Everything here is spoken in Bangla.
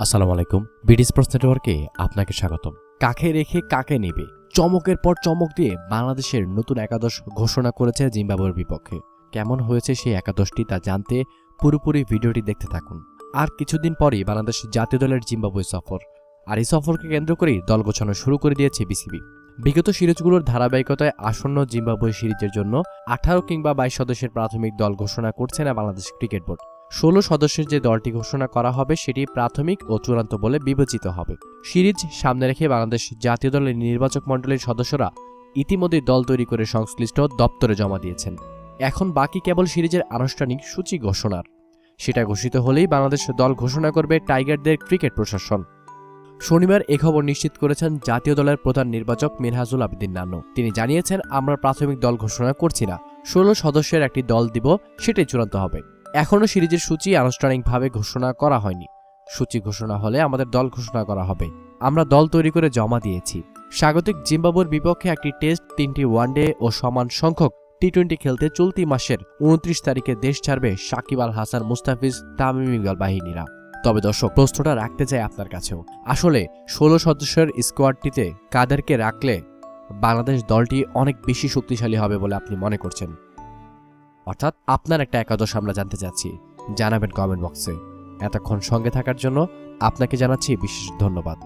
আসসালামু আলাইকুম বিডিস প্রস নেটওয়ার্কে আপনাকে স্বাগতম। কাকে রেখে কাকে নেবে? চমকের পর চমক দিয়ে বাংলাদেশের নতুন একাদশ ঘোষণা করেছে জিম্বাবুয়ের বিপক্ষে। কেমন হয়েছে সেই একাদশটি তা জানতে পুরোপুরি ভিডিওটি দেখতে থাকুন। আর কিছুদিন পরেই বাংলাদেশ জাতীয় দলের জিম্বাবুয়ে সফর। আর এই সফরকে কেন্দ্র করেই দল গোছানো শুরু করে দিয়েছে বিসিবি। বিগত সিরিজগুলোর ধারাবাহিকতায় আসন্ন জিম্বাবুয়ে সিরিজের জন্য আঠারো কিংবা বাইশ সদস্যের প্রাথমিক দল ঘোষণা করছে না বাংলাদেশ ক্রিকেট বোর্ড। ষোলো সদস্যের যে দলটি ঘোষণা করা হবে সেটি প্রাথমিক ও চূড়ান্ত বলে বিবেচিত হবে। সিরিজ সামনে রেখে বাংলাদেশ জাতীয় দলের নির্বাচক মণ্ডলীর সদস্যরা ইতিমধ্যে দল তৈরি করে সংশ্লিষ্ট দপ্তরে জমা দিয়েছেন। এখন বাকি কেবল সিরিজের আনুষ্ঠানিক সূচি ঘোষণার। সেটা ঘোষিত হলেই বাংলাদেশ দল ঘোষণা করবে টাইগারদের ক্রিকেট প্রশাসন। শনিবার এ খবর নিশ্চিত করেছেন জাতীয় দলের প্রধান নির্বাচক মিনহাজুল আবেদিন নান্নু। তিনি জানিয়েছেন, আমরা প্রাথমিক দল ঘোষণা করছি না। ষোলো সদস্যের একটি দল দিব, সেটাই চূড়ান্ত হবে। এখনও সিরিজের সূচি আনুষ্ঠানিকভাবে ঘোষণা করা হয়নি। সূচি ঘোষণা হলে আমাদের দল ঘোষণা করা হবে। আমরা দল তৈরি করে জমা দিয়েছি। স্বাগতিক জিম্বাবুয়ের বিপক্ষে একটি টেস্ট, তিনটি ওয়ানডে ও সমান সংখ্যক টি টোয়েন্টি খেলতে চলতি মাসের উনত্রিশ তারিখে দেশ ছাড়বে সাকিব আল হাসান, মুস্তাফিজ, তামিম ইকবাল বাহিনীরা। তবে দর্শক, প্রশ্নটা রাখতে চাই আপনার কাছেও। আসলে ষোলো সদস্যের স্কোয়াডটিতে কাদেরকে রাখলে বাংলাদেশ দলটি অনেক বেশি শক্তিশালী হবে বলে আপনি মনে করছেন? অর্থাৎ আপনার একটা একাদশ আমরা জানতে চাচ্ছি, জানাবেন কমেন্ট বক্সে এতক্ষণ সঙ্গে থাকার জন্য আপনাকে জানাচ্ছি বিশেষ ধন্যবাদ।